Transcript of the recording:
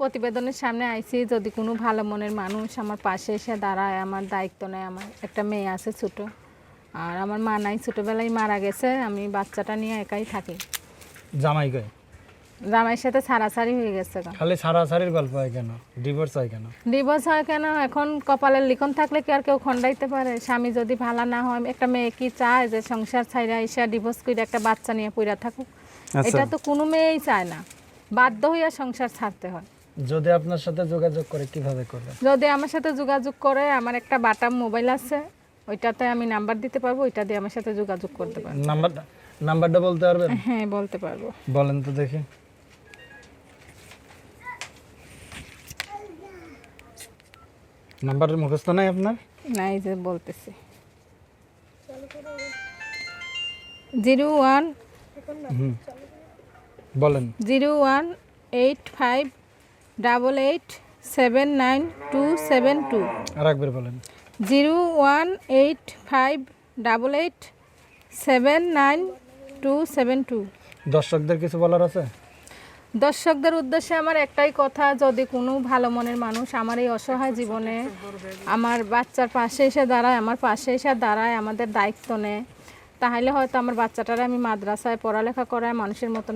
প্রতিবেদনের সামনে আইছি যদি কোনো ভালো মনের মানুষ আমার পাশে এসে দাঁড়ায় আমার দায়িত্ব নেয় আমার একটা মেয়ে আছে ছোট আর আমার মা নাই ছোটোবেলায় মারা গেছে আমি বাচ্চাটা নিয়ে একাই থাকি। জামাই জামাইয়ের সাথে ছাড়াছাড়ি হয়ে গেছে খালি সারাসারির গল্প হয় কেন? ডিভোর্স হয় কেন? ডিভোর্স হয় কেন? এখন কপালের লিখন থাকলে কি আর কেউ খণ্ডাইতে পারে? স্বামী যদি ভালো না হয় একটা মেয়ে কি চায় যে সংসার ছাইরা এসে ডিভোর্স করে একটা বাচ্চা নিয়ে পইরা থাকুক? আচ্ছা। এটা তো কোনো মেয়েই চায় না। বাধ্য হইয়া সংসার ছাড়তে হয়। যদি আপনার সাথে যোগাযোগ করে কীভাবে করবে? যদি আমার সাথে যোগাযোগ করে আমার একটা বাটাম মোবাইল আছে ওইটাতে আমি নাম্বার দিতে পারব ওইটা দিয়ে আমার সাথে যোগাযোগ করতে পারব। নাম্বার নাম্বারটা বলতে পারবেন? হ্যাঁ বলতে পারব। বলেন তো দেখি। নাম্বারের মুখস্থ নাই আপনার? নাই যে বলতেছি। জিরো ওয়ান বলেন। Zero one eight five double eight seven nine two seven two. আর একবার বলেন। Zero one eight five double eight seven nine two seven two. দর্শকদের কিছু বলার আছে? দর্শকদের উদ্দেশ্যে আমার একটাই কথা যদি কোনো ভালো মনের মানুষ আমার এই অসহায় জীবনে আমার বাচ্চার পাশে এসে দাঁড়ায় আমার পাশে এসে দাঁড়ায় আমাদের দায়িত্ব নেয় তাহলে হয়তো আমার বাচ্চাটারে আমি মাদ্রাসায় পড়ালেখা করায় মানুষের মতন